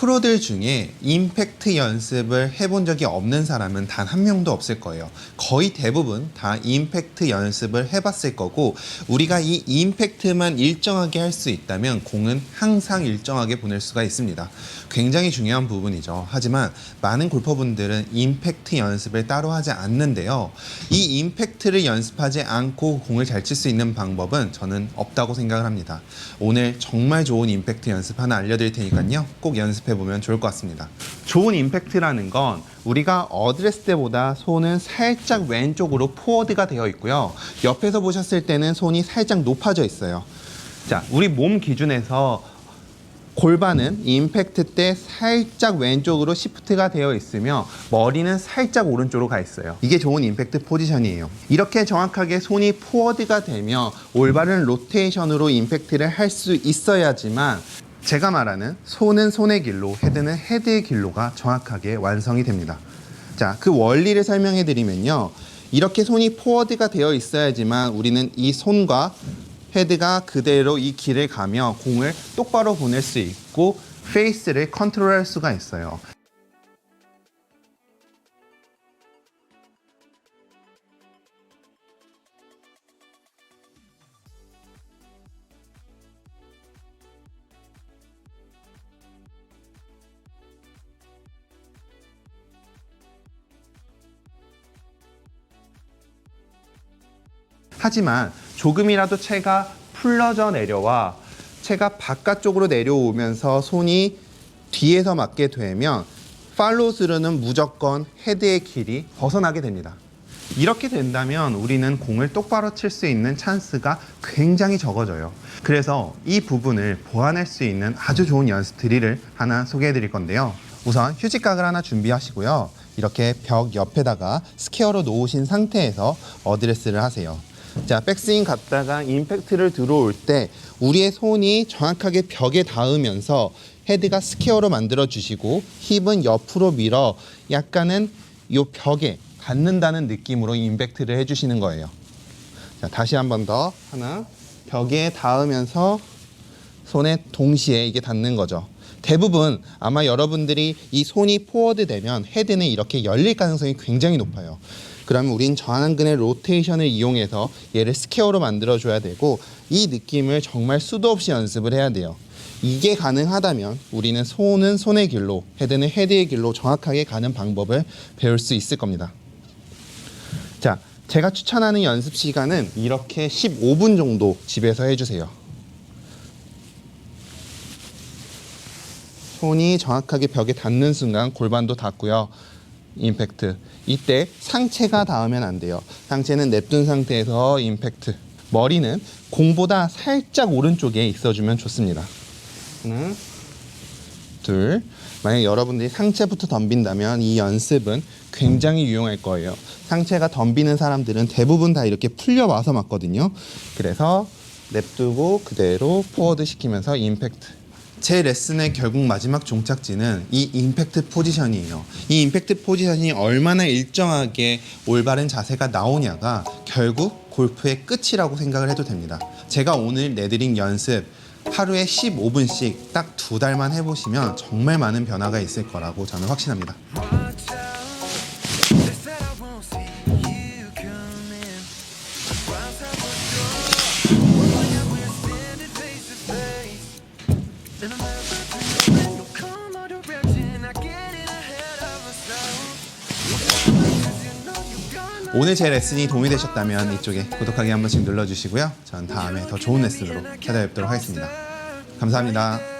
프로들 중에 임팩트 연습을 해본 적이 없는 사람은 단 한 명도 없을 거예요. 거의 대부분 다 임팩트 연습을 해봤을 거고, 우리가 이 임팩트만 일정하게 할 수 있다면 공은 항상 일정하게 보낼 수가 있습니다. 굉장히 중요한 부분이죠. 하지만 많은 골퍼분들은 임팩트 연습을 따로 하지 않는데요. 이 임팩트를 연습하지 않고 공을 잘 칠 수 있는 방법은 저는 없다고 생각을 합니다. 오늘 정말 좋은 임팩트 연습 하나 알려드릴 테니까요. 꼭 연습해 보면 좋을 것 같습니다. 좋은 임팩트라는 건 우리가 어드레스 때보다 손은 살짝 왼쪽으로 포워드가 되어 있고요. 옆에서 보셨을 때는 손이 살짝 높아져 있어요. 자, 우리 몸 기준에서 골반은 임팩트 때 살짝 왼쪽으로 시프트가 되어 있으며 머리는 살짝 오른쪽으로 가 있어요. 이게 좋은 임팩트 포지션이에요. 이렇게 정확하게 손이 포워드가 되며 올바른 로테이션으로 임팩트를 할 수 있어야지만 제가 말하는 손은 손의 길로, 헤드는 헤드의 길로가 정확하게 완성이 됩니다. 자, 그 원리를 설명해 드리면요. 이렇게 손이 포워드가 되어 있어야지만 우리는 이 손과 헤드가 그대로 이 길을 가며 공을 똑바로 보낼 수 있고 페이스를 컨트롤할 수가 있어요. 하지만 조금이라도 채가 풀러져 내려와 채가 바깥쪽으로 내려오면서 손이 뒤에서 맞게 되면 팔로우스루는 무조건 헤드의 길이 벗어나게 됩니다. 이렇게 된다면 우리는 공을 똑바로 칠 수 있는 찬스가 굉장히 적어져요. 그래서 이 부분을 보완할 수 있는 아주 좋은 연습 드릴을 하나 소개해 드릴 건데요. 우선 휴지각을 하나 준비하시고요. 이렇게 벽 옆에다가 스퀘어로 놓으신 상태에서 어드레스를 하세요. 자, 백스윙 갔다가 임팩트를 들어올 때 우리의 손이 정확하게 벽에 닿으면서 헤드가 스퀘어로 만들어 주시고 힙은 옆으로 밀어 약간은 요 벽에 닿는다는 느낌으로 임팩트를 해 주시는 거예요. 자, 다시 한 번 더. 하나. 벽에 닿으면서 손에 동시에 이게 닿는 거죠. 대부분 아마 여러분들이 이 손이 포워드 되면 헤드는 이렇게 열릴 가능성이 굉장히 높아요. 그러면 우린 전완근의 로테이션을 이용해서 얘를 스퀘어로 만들어 줘야 되고 이 느낌을 정말 수도 없이 연습을 해야 돼요. 이게 가능하다면 우리는 손은 손의 길로, 헤드는 헤드의 길로 정확하게 가는 방법을 배울 수 있을 겁니다. 자, 제가 추천하는 연습 시간은 이렇게 15분 정도 집에서 해주세요. 손이 정확하게 벽에 닿는 순간 골반도 닿고요. 임팩트. 이때 상체가 닿으면 안 돼요. 상체는 냅둔 상태에서 임팩트. 머리는 공보다 살짝 오른쪽에 있어주면 좋습니다. 하나, 둘. 만약 여러분들이 상체부터 덤빈다면 이 연습은 굉장히 유용할 거예요. 상체가 덤비는 사람들은 대부분 다 이렇게 풀려와서 맞거든요. 그래서 냅두고 그대로 포워드 시키면서 임팩트. 제 레슨의 결국 마지막 종착지는 이 임팩트 포지션이에요. 이 임팩트 포지션이 얼마나 일정하게 올바른 자세가 나오냐가 결국 골프의 끝이라고 생각을 해도 됩니다. 제가 오늘 내드린 연습 하루에 15분씩 딱 두 달만 해보시면 정말 많은 변화가 있을 거라고 저는 확신합니다. 오늘 제 레슨이 도움이 되셨다면 이쪽에 구독하기 한 번씩 눌러주시고요. 전 다음에 더 좋은 레슨으로 찾아뵙도록 하겠습니다. 감사합니다.